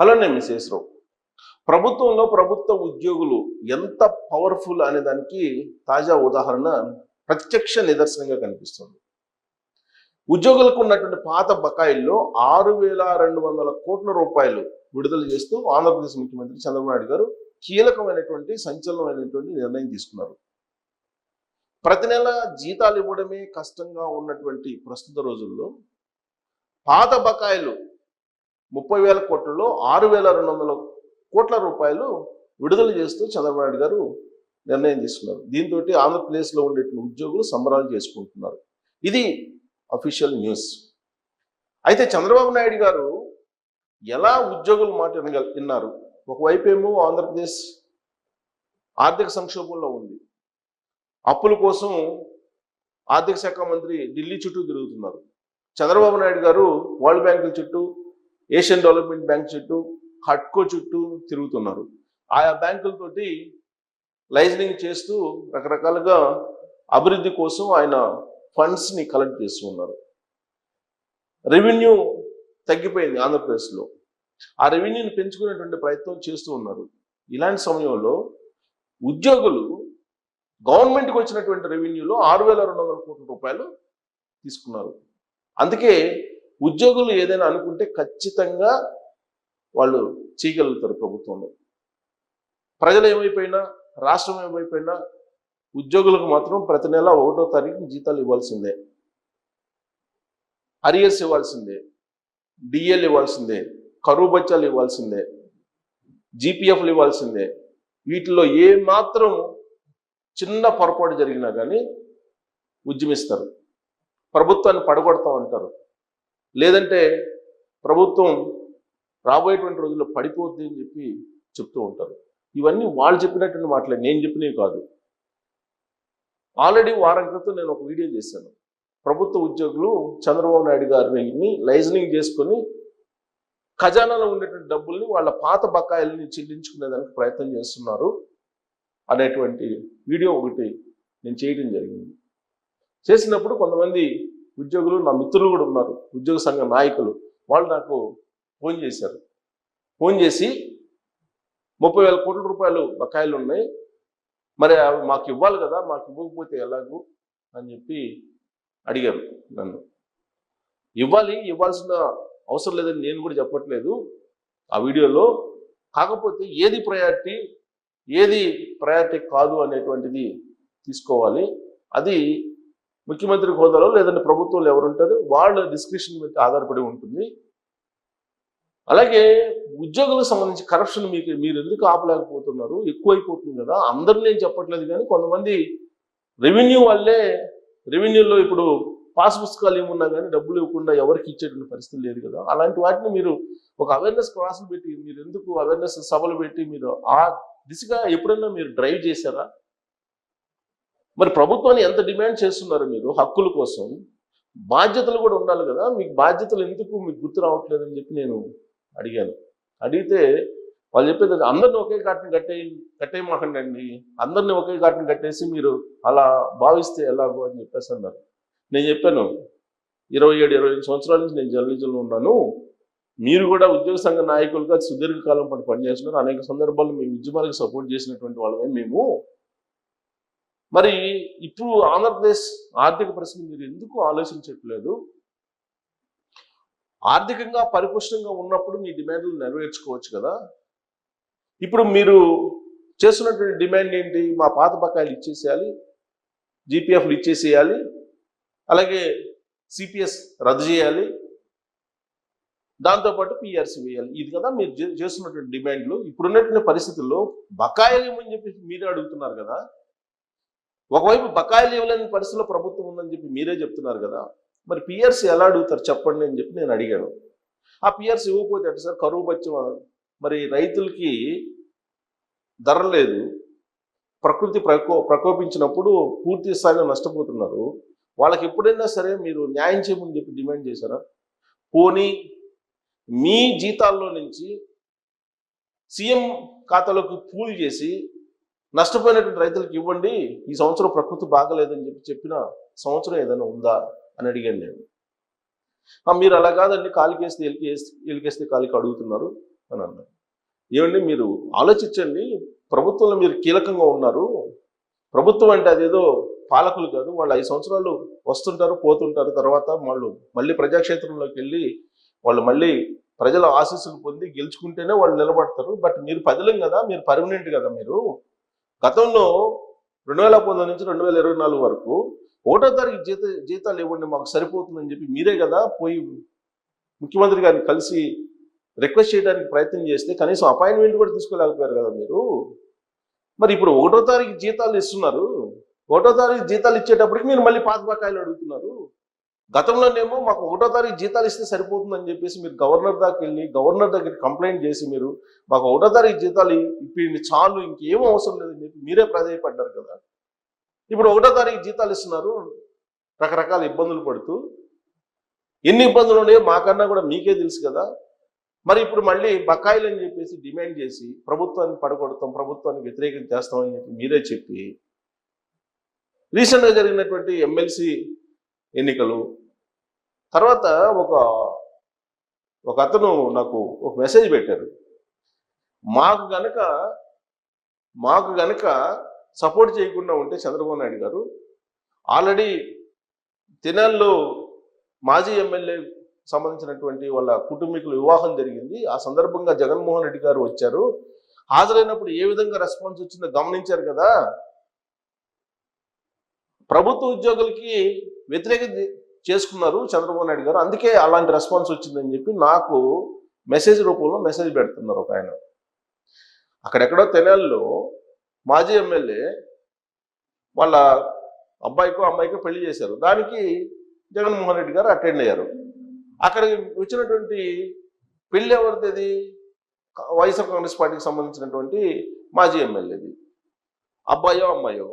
Hello నేను missus రావు ప్రభుత్వంలో ప్రభుత్వ ఉద్యోగులు ఎంత పవర్ఫుల్ అనే దానికి తాజా ఉదాహరణ ప్రత్యక్ష నిదర్శనంగా కనిపిస్తుంది. ఉద్యోగులకు ఉన్నటువంటి పాత బకాయిల్లో ఆరు వేల రెండు వందల కోట్ల రూపాయలు విడుదల చేస్తూ ఆంధ్రప్రదేశ్ ముఖ్యమంత్రి చంద్రబాబు నాయుడు గారు కీలకమైనటువంటి సంచలనమైనటువంటి నిర్ణయం తీసుకున్నారు. ప్రతి నెల జీతాలు ఇవ్వడమే కష్టంగా ఉన్నటువంటి ప్రస్తుత రోజుల్లో పాత బకాయిలు ముప్పై వేల కోట్లలో ఆరు వేల రెండు వందల కోట్ల రూపాయలు విడుదల చేస్తూ చంద్రబాబు నాయుడు గారు నిర్ణయం తీసుకున్నారు. దీంతో ఆంధ్రప్రదేశ్లో ఉండే ఉద్యోగులు సంబరాలు చేసుకుంటున్నారు. ఇది అఫీషియల్ న్యూస్ అయితే చంద్రబాబు నాయుడు గారు ఎలా ఉద్యోగుల మాట విన్నారు? ఒకవైపు ఏమో ఆంధ్రప్రదేశ్ ఆర్థిక సంక్షోభంలో ఉంది. అప్పుల కోసం ఆర్థిక శాఖ మంత్రి ఢిల్లీ చుట్టూ తిరుగుతున్నారు. చంద్రబాబు నాయుడు గారు వరల్డ్ బ్యాంకుల చుట్టూ ఏషియన్ డెవలప్మెంట్ బ్యాంక్ చుట్టూ హట్కో చుట్టూ తిరుగుతున్నారు. ఆయా బ్యాంకులతోటి లైజనింగ్ చేస్తూ రకరకాలుగా అభివృద్ధి కోసం ఆయన ఫండ్స్ని కలెక్ట్ చేస్తూ ఉన్నారు. రెవెన్యూ తగ్గిపోయింది ఆంధ్రప్రదేశ్లో. ఆ రెవెన్యూని పెంచుకునేటువంటి ప్రయత్నం చేస్తూ ఉన్నారు. ఇలాంటి సమయంలో ఉద్యోగులు గవర్నమెంట్కి వచ్చినటువంటి రెవెన్యూలో ఆరు వేల రెండు వందల కోట్ల రూపాయలు తీసుకున్నారు. అందుకే ఉద్యోగులు ఏదైనా అనుకుంటే ఖచ్చితంగా వాళ్ళు చేయగలుగుతారు ప్రభుత్వంలో. ప్రజలు ఏమైపోయినా రాష్ట్రం ఏమైపోయినా ఉద్యోగులకు మాత్రం ప్రతి నెల ఒకటో తారీఖు జీతాలు ఇవ్వాల్సిందే. అరియర్స్ ఇవ్వాల్సిందే. డిఎల్ ఇవ్వాల్సిందే. కరువు బచ్చాలు ఇవ్వాల్సిందే. జీపీఎఫ్లు ఇవ్వాల్సిందే. వీటిలో ఏ మాత్రం చిన్న పొరపాటు జరిగినా కానీ ఉద్యమిస్తారు. ప్రభుత్వాన్ని పడగొడతా ఉంటారు. లేదంటే ప్రభుత్వం రాబోయేటువంటి రోజుల్లో పడిపోద్ది అని చెప్పి చెప్తూ ఉంటారు. ఇవన్నీ వాళ్ళు చెప్పినటువంటి మాటలే నేను చెప్పినవి కాదు. ఆల్రెడీ వారం క్రితం నేను ఒక వీడియో చేశాను. ప్రభుత్వ ఉద్యోగులు చంద్రబాబు నాయుడు గారిని లైజనింగ్ చేసుకొని ఖజానాలో ఉండేటువంటి డబ్బుల్ని వాళ్ళ పాత బకాయిల్ని చెల్లించుకునేదానికి ప్రయత్నం చేస్తున్నారు అనేటువంటి వీడియో ఒకటి నేను చేయడం జరిగింది. చేసినప్పుడు కొంతమంది ఉద్యోగులు నా మిత్రులు కూడా ఉన్నారు. ఉద్యోగ సంఘ నాయకులు. వాళ్ళు నాకు ఫోన్ చేశారు. ఫోన్ చేసి ముప్పై వేల కోట్ల రూపాయలు బకాయిలు ఉన్నాయి. మరి అవి మాకు ఇవ్వాలి కదా మాకు ఇవ్వకపోతే ఎలాగూ అని చెప్పి అడిగారు నన్ను. ఇవ్వాలి ఇవ్వాల్సిన అవసరం లేదని నేను కూడా చెప్పట్లేదు. ఆ వీడియోలో కాకపోతే ఏది ప్రయారిటీ ఏది ప్రయారిటీ కాదు అనేటువంటిది తీసుకోవాలి. అది ముఖ్యమంత్రి హోదాలో లేదంటే ప్రభుత్వంలో ఎవరుంటారు వాళ్ళ డిస్క్రిప్షన్ మీద ఆధారపడి ఉంటుంది. అలాగే ఉద్యోగులకు సంబంధించి కరప్షన్ మీకు మీరు ఎందుకు ఆపలేకపోతున్నారు? ఎక్కువైపోతుంది కదా. అందరూ నేను చెప్పట్లేదు కానీ కొంతమంది రెవెన్యూ వాళ్ళే రెవెన్యూలో ఇప్పుడు పాస్ పుస్తకాలు ఏమున్నా కానీ డబ్బులు ఇవ్వకుండా ఎవరికి ఇచ్చేటువంటి పరిస్థితి లేదు కదా. అలాంటి వాటిని మీరు ఒక అవేర్నెస్ క్లాసులు పెట్టి మీరు ఎందుకు అవేర్నెస్ సభలు పెట్టి మీరు ఆ దిశగా ఎప్పుడైనా మీరు డ్రైవ్ చేశారా? మరి ప్రభుత్వాన్ని ఎంత డిమాండ్ చేస్తున్నారు మీరు హక్కుల కోసం? బాధ్యతలు కూడా ఉండాలి కదా. మీకు బాధ్యతలు ఎందుకు మీకు గుర్తు రావట్లేదు అని చెప్పి నేను అడిగాను. అడిగితే వాళ్ళు చెప్పేది అందరిని ఒకే కాటిని కట్టే కట్టేయమాకండి అందరిని ఒకే కాటిని కట్టేసి మీరు అలా భావిస్తే ఎలాగో అని చెప్పేసి అన్నారు. నేను చెప్పాను ఇరవై ఏడు ఇరవై ఐదు సంవత్సరాల నుంచి నేను జర్నలిజంలో ఉన్నాను. మీరు కూడా ఉద్యోగ సంఘ నాయకులుగా సుదీర్ఘకాలం పాటు పనిచేస్తున్నారు. అనేక సందర్భాల్లో మేము ఉద్యమాలకు సపోర్ట్ చేసినటువంటి వాళ్ళమే మేము. మరి ఇప్పుడు ఆంధ్రప్రదేశ్ ఆర్థిక పరిస్థితి మీరు ఎందుకు ఆలోచించట్లేదు? ఆర్థికంగా పరిపుష్టంగా ఉన్నప్పుడు మీ డిమాండ్లు నెరవేర్చుకోవచ్చు కదా? ఇప్పుడు మీరు చేస్తున్నటువంటి డిమాండ్ ఏంటి? మా పాత బకాయిలు ఇచ్చేసేయాలి జీపీఎఫ్లు ఇచ్చేసేయాలి అలాగే సిపిఎస్ రద్దు చేయాలి దాంతోపాటు పిఆర్సీ వేయాలి. ఇది కదా మీరు చే- చేస్తున్నటువంటి డిమాండ్లు. ఇప్పుడున్నటువంటి పరిస్థితుల్లో బకాయిలు ఏమని చెప్పి మీరే అడుగుతున్నారు కదా? ఒకవైపు బకాయిలు ఇవ్వలేని పరిస్థితిలో ప్రభుత్వం ఉందని చెప్పి మీరే చెప్తున్నారు కదా మరి పిఆర్సీ ఎలా అడుగుతారు చెప్పండి అని చెప్పి నేను అడిగాను. ఆ పిఆర్సీ ఇవ్వకపోతే అంటే సార్? కరువు బచ్చం మరి రైతులకి ధర లేదు ప్రకృతి ప్రకో ప్రకోపించినప్పుడు పూర్తి స్థాయిలో నష్టపోతున్నారు. వాళ్ళకి ఎప్పుడైనా సరే మీరు న్యాయం చేయమని చెప్పి డిమాండ్ చేశారా? పోనీ మీ జీతాల్లో నుంచి సీఎం ఖాతాలోకి పూల్ చేసి నష్టపోయినటువంటి రైతులకు ఇవ్వండి ఈ సంవత్సరం ప్రకృతి బాగలేదని చెప్పి చెప్పిన సంవత్సరం ఏదైనా ఉందా అని అడిగాను నేను. మీరు అలా కాదండి కాలికేస్తే ఎలికేస్తే ఎలికేస్తే కాలికి అడుగుతున్నారు అని అన్నారు. ఏమండి మీరు ఆలోచించండి ప్రభుత్వంలో మీరు కీలకంగా ఉన్నారు. ప్రభుత్వం అంటే అదేదో పాలకులు కాదు వాళ్ళు ఐదు సంవత్సరాలు వస్తుంటారు పోతుంటారు తర్వాత వాళ్ళు మళ్ళీ ప్రజాక్షేత్రంలోకి వెళ్ళి వాళ్ళు మళ్ళీ ప్రజల ఆశీస్సులు పొంది గెలుచుకుంటేనే వాళ్ళు నిలబడతారు. బట్ మీరు పదిలం కదా మీరు పర్మనెంట్ కదా మీరు. గతంలో రెండు వేల పంతొమ్మిది నుంచి రెండు వేల ఇరవై నాలుగు వరకు ఒకటో తారీఖు జీత జీతాలు ఇవ్వండి మాకు సరిపోతుందని చెప్పి మీరే కదా పోయి ముఖ్యమంత్రి గారిని కలిసి రిక్వెస్ట్ చేయడానికి ప్రయత్నం చేస్తే కనీసం అపాయింట్మెంట్ కూడా తీసుకోలేకపోయారు కదా మీరు. మరి ఇప్పుడు ఒకటో తారీఖు జీతాలు ఇస్తున్నారు. ఒకటో తారీఖు జీతాలు ఇచ్చేటప్పటికి మీరు మళ్ళీ పాత బకాయిలు అడుగుతున్నారు. గతంలోనేమో మాకు ఒకటో తారీఖు జీతాలు ఇస్తే సరిపోతుందని చెప్పేసి మీరు గవర్నర్ దాకా వెళ్ళి గవర్నర్ దగ్గర కంప్లైంట్ చేసి మీరు మాకు ఒకటో తారీఖు జీతాలు ఇప్పుడు చాలు ఇంకేం అవసరం లేదని చెప్పి మీరే ప్రాధాయపడ్డారు కదా. ఇప్పుడు ఒకటో తారీఖు జీతాలు ఇస్తున్నారు రకరకాల ఇబ్బందులు పడుతూ. ఎన్ని ఇబ్బందులు ఉన్నాయో మాకన్నా కూడా మీకే తెలుసు కదా. మరి ఇప్పుడు మళ్ళీ బకాయిలు అని చెప్పేసి డిమాండ్ చేసి ప్రభుత్వాన్ని పడగొడతాం ప్రభుత్వాన్ని వ్యతిరేకం చేస్తామని చెప్పి మీరే చెప్పి రీసెంట్గా జరిగినటువంటి ఎమ్మెల్సీ ఎన్నికలు తర్వాత ఒక ఒక అతను నాకు ఒక మెసేజ్ పెట్టారు. మాకు గనక మాకు గనక సపోర్ట్ చేయకుండా ఉంటే చంద్రబాబు నాయుడు గారు ఆల్రెడీ తినాల్లో మాజీ ఎమ్మెల్యే సంబంధించినటువంటి వాళ్ళ కుటుంబీకుల వివాహం జరిగింది. ఆ సందర్భంగా జగన్మోహన్ రెడ్డి గారు వచ్చారు. హాజరైనప్పుడు ఏ విధంగా రెస్పాన్స్ వచ్చిందో గమనించారు కదా. ప్రభుత్వ ఉద్యోగులకి వ్యతిరేక చేసుకున్నారు చంద్రబాబు నాయుడు గారు. అందుకే అలాంటి రెస్పాన్స్ వచ్చిందని చెప్పి నాకు మెసేజ్ రూపంలో మెసేజ్ పెడుతున్నారు ఒక ఆయన. అక్కడెక్కడో తెనాల్లో మాజీ ఎమ్మెల్యే వాళ్ళ అబ్బాయికో అమ్మాయికో పెళ్ళి చేశారు. దానికి జగన్మోహన్ రెడ్డి గారు అటెండ్ అయ్యారు. అక్కడికి వచ్చినటువంటి పెళ్ళి ఎవరిది వైఎస్ఆర్ కాంగ్రెస్ పార్టీకి సంబంధించినటువంటి మాజీ ఎమ్మెల్యేది. అబ్బాయో అమ్మాయో?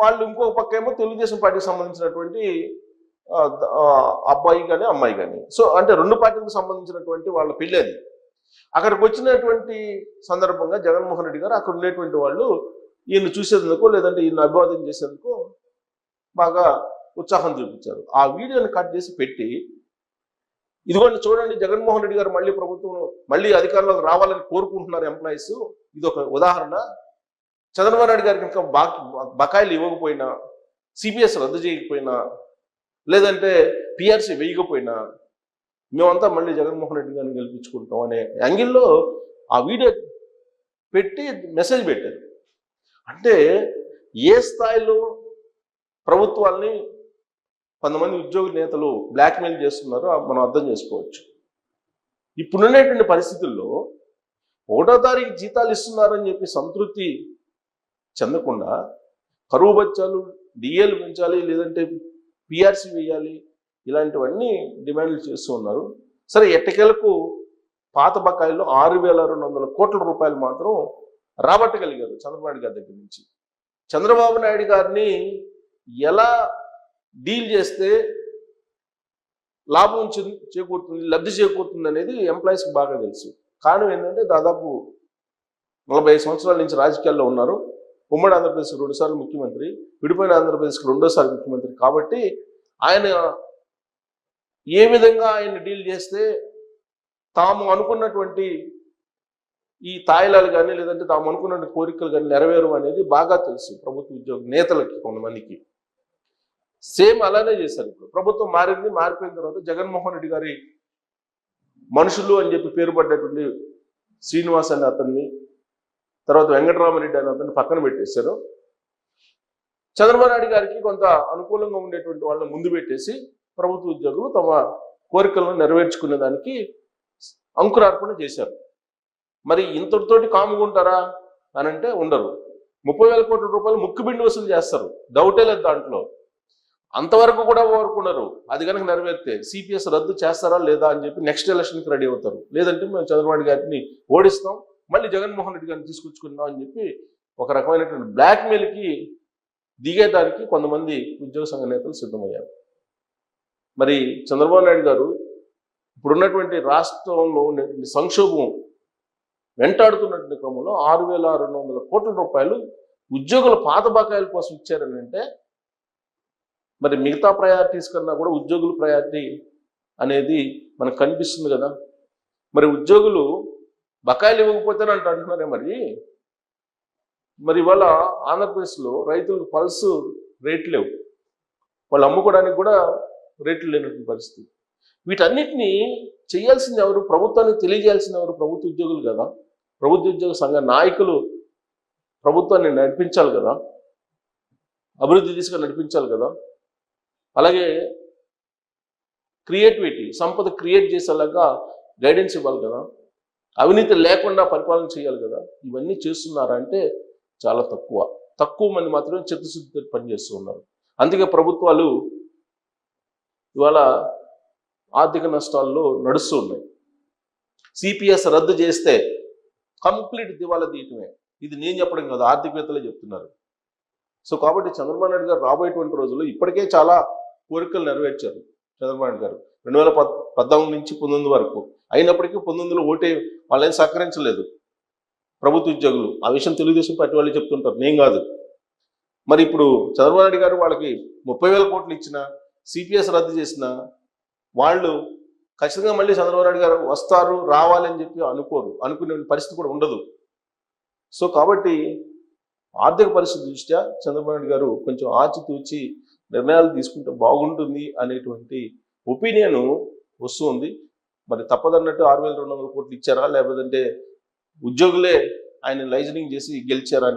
వాళ్ళు ఇంకో పక్క ఏమో తెలుగుదేశం పార్టీకి సంబంధించినటువంటి అబ్బాయి కానీ అమ్మాయి కానీ సో అంటే రెండు పార్టీలకు సంబంధించినటువంటి వాళ్ళ పెళ్ళి అది అక్కడికి వచ్చినటువంటి సందర్భంగా జగన్మోహన్ రెడ్డి గారు అక్కడ ఉండేటువంటి వాళ్ళు ఈయన చూసేందుకు లేదంటే ఈయన అభివాదం చేసేందుకు బాగా ఉత్సాహం చూపించారు. ఆ వీడియోని కట్ చేసి పెట్టి ఇదిగోండి చూడండి జగన్మోహన్ రెడ్డి గారు మళ్ళీ ప్రభుత్వం మళ్ళీ అధికారంలోకి రావాలని కోరుకుంటున్నారు ఎంప్లాయీస్. ఇది ఒక ఉదాహరణ. చంద్రబాబు నాయుడు గారికి ఇంకా బాకి బకాయిలు ఇవ్వకపోయినా సిబిఎస్ రద్దు చేయకపోయినా లేదంటే పిఆర్సీ వేయకపోయినా మేమంతా మళ్ళీ జగన్మోహన్ రెడ్డి గారిని గెలిపించుకుంటాం అనే యాంగిల్లో ఆ వీడియో పెట్టి మెసేజ్ పెట్టారు. అంటే ఏ స్థాయిలో ప్రభుత్వాల్ని కొంతమంది ఉద్యోగ నేతలు బ్లాక్మెయిల్ చేస్తున్నారో మనం అర్థం చేసుకోవచ్చు. ఇప్పుడున్నటువంటి పరిస్థితుల్లో ఒకటో తారీఖు జీతాలు ఇస్తున్నారని చెప్పి సంతృప్తి చెందకుండా కరువు బచ్చాలు డిఏలు పెంచాలి లేదంటే పిఆర్సీ వేయాలి ఇలాంటివన్నీ డిమాండ్లు చేస్తూ ఉన్నారు. సరే ఎట్టకేలకు పాత బకాయిల్లో ఆరు వేల రెండు వందల కోట్ల రూపాయలు మాత్రం రాబట్టగలిగారు చంద్రబాబు నాయుడు గారి దగ్గర నుంచి. చంద్రబాబు నాయుడు గారిని ఎలా డీల్ చేస్తే లాభం చేకూరుతుంది లబ్ధి చేకూరుతుంది అనేది ఎంప్లాయీస్కి బాగా తెలుసు. కారణం ఏంటంటే దాదాపు నలభై ఐదు సంవత్సరాల నుంచి రాజకీయాల్లో ఉన్నారు. ఉమ్మడి ఆంధ్రప్రదేశ్ రెండుసార్లు ముఖ్యమంత్రి విడిపోయిన ఆంధ్రప్రదేశ్కి రెండోసారి ముఖ్యమంత్రి కాబట్టి ఆయన ఏ విధంగా ఆయన డీల్ చేస్తే తాము అనుకున్నటువంటి ఈ తాయిలాలు కానీ లేదంటే తాము అనుకున్న కోరికలు కానీ నెరవేరు అనేది బాగా తెలుసు ప్రభుత్వ ఉద్యోగ నేతలకి కొంతమందికి. సేమ్ అలానే చేశారు ఇప్పుడు. ప్రభుత్వం మారింది మారిపోయిన తర్వాత జగన్మోహన్ రెడ్డి గారి మనుషులు అని చెప్పి పేరు పడ్డటువంటి శ్రీనివాస్ అనే అతన్ని తర్వాత వెంకటరామరెడ్డి అనే అతన్ని పక్కన పెట్టేశారు. చంద్రబాబు నాయుడు గారికి కొంత అనుకూలంగా ఉండేటువంటి వాళ్ళని ముందు పెట్టేసి ప్రభుత్వ ఉద్యోగులు తమ కోరికలను నెరవేర్చుకునే దానికి అంకురార్పణ చేశారు. మరి ఇంతటితోటి కాముకుంటారా అని అంటే ఉండరు. ముప్పై వేల కోట్ల రూపాయలు ముక్కుబిండి వసూలు చేస్తారు. డౌటే లేదు దాంట్లో. అంతవరకు కూడా కోరుకున్నారు అది కనుక నెరవేరితే సిపిఎస్ రద్దు చేస్తారా లేదా అని చెప్పి నెక్స్ట్ ఎలక్షన్కి రెడీ అవుతారు. లేదంటే మేము చంద్రబాబు గారిని ఓడిస్తాం. మళ్ళీ జగన్మోహన్ రెడ్డి గారిని తీసుకొచ్చుకుందాం అని చెప్పి ఒక రకమైనటువంటి బ్లాక్మెయిల్కి దిగేదానికి కొంతమంది ఉద్యోగ సంఘ నేతలు సిద్ధమయ్యారు. మరి చంద్రబాబు నాయుడు గారు ఇప్పుడున్నటువంటి రాష్ట్రంలో ఉన్నటువంటి సంక్షోభం వెంటాడుతున్నటువంటి క్రమంలో ఆరు వేల రెండు వందల కోట్ల రూపాయలు ఉద్యోగుల పాత బకాయిల కోసం ఇచ్చారని అంటే మరి మిగతా ప్రయారిటీస్ కన్నా కూడా ఉద్యోగుల ప్రయారిటీ అనేది మనకు కనిపిస్తుంది కదా. మరి ఉద్యోగులు బకాయిలు ఇవ్వకపోతేనే అంటున్నారే మరి? మరి ఇవాళ ఆంధ్రప్రదేశ్లో రైతులకు పల్స్ రేట్లు లేవు. వాళ్ళు అమ్ముకోవడానికి కూడా రేట్లు లేనటువంటి పరిస్థితి. వీటన్నిటిని చేయాల్సింది ఎవరు? ప్రభుత్వానికి తెలియజేయాల్సింది ఎవరు? ప్రభుత్వ ఉద్యోగులు కదా. ప్రభుత్వ ఉద్యోగ సంఘ నాయకులు ప్రభుత్వాన్ని నడిపించాలి కదా. అభివృద్ధి దిశగా నడిపించాలి కదా. అలాగే క్రియేటివిటీ సంపద క్రియేట్ చేసేలాగా గైడెన్స్ ఇవ్వాలి కదా. అవినీతి లేకుండా పరిపాలన చేయాలి కదా. ఇవన్నీ చేస్తున్నారా అంటే చాలా తక్కువ. తక్కువ మంది మాత్రమే చిత్తశుద్ధితో పనిచేస్తూ ఉన్నారు. అందుకే ప్రభుత్వాలు ఇవాళ ఆర్థిక నష్టాల్లో నడుస్తూ ఉన్నాయి. సిపిఎస్ రద్దు చేస్తే కంప్లీట్ దివాలా తీయటమే. ఇది నేను చెప్పడం కాదు ఆర్థికవేత్తలే చెప్తున్నారు. సో కాబట్టి చంద్రబాబు నాయుడు గారు రాబోయేటువంటి రోజుల్లో ఇప్పటికే చాలా కోరికలు నెరవేర్చారు చంద్రబాబు నాయుడు గారు. రెండు వేల పద్ పద్నాలుగు నుంచి పంతొమ్మిది వరకు అయినప్పటికీ పంతొమ్మిదిలో ఓటే వాళ్ళేం సహకరించలేదు. ప్రభుత్వ ఉద్యోగులు. ఆ విషయం తెలుగుదేశం పార్టీ వాళ్ళు చెప్తుంటారు. నేను కాదు. మరి ఇప్పుడు చంద్రబాబు నాయుడు గారు వాళ్ళకి ముప్పై వేల కోట్లు ఇచ్చిన సిపిఎస్ రద్దు చేసిన వాళ్ళు ఖచ్చితంగా మళ్ళీ చంద్రబాబు నాయుడు గారు వస్తారు రావాలని చెప్పి అనుకోరు. అనుకునే పరిస్థితి కూడా ఉండదు. సో కాబట్టి ఆర్థిక పరిస్థితి దృష్ట్యా చంద్రబాబు నాయుడు గారు కొంచెం ఆచితూచి నిర్ణయాలు తీసుకుంటే బాగుంటుంది అనేటువంటి ఒపీనియన్ వస్తుంది మరి తప్పదన్నట్టు ఆరు వేల రెండు వందల కోట్లు ఇచ్చారా? లేకపోతే ఉద్యోగులే ఆయన లైజనింగ్ చేసి గెలిచారా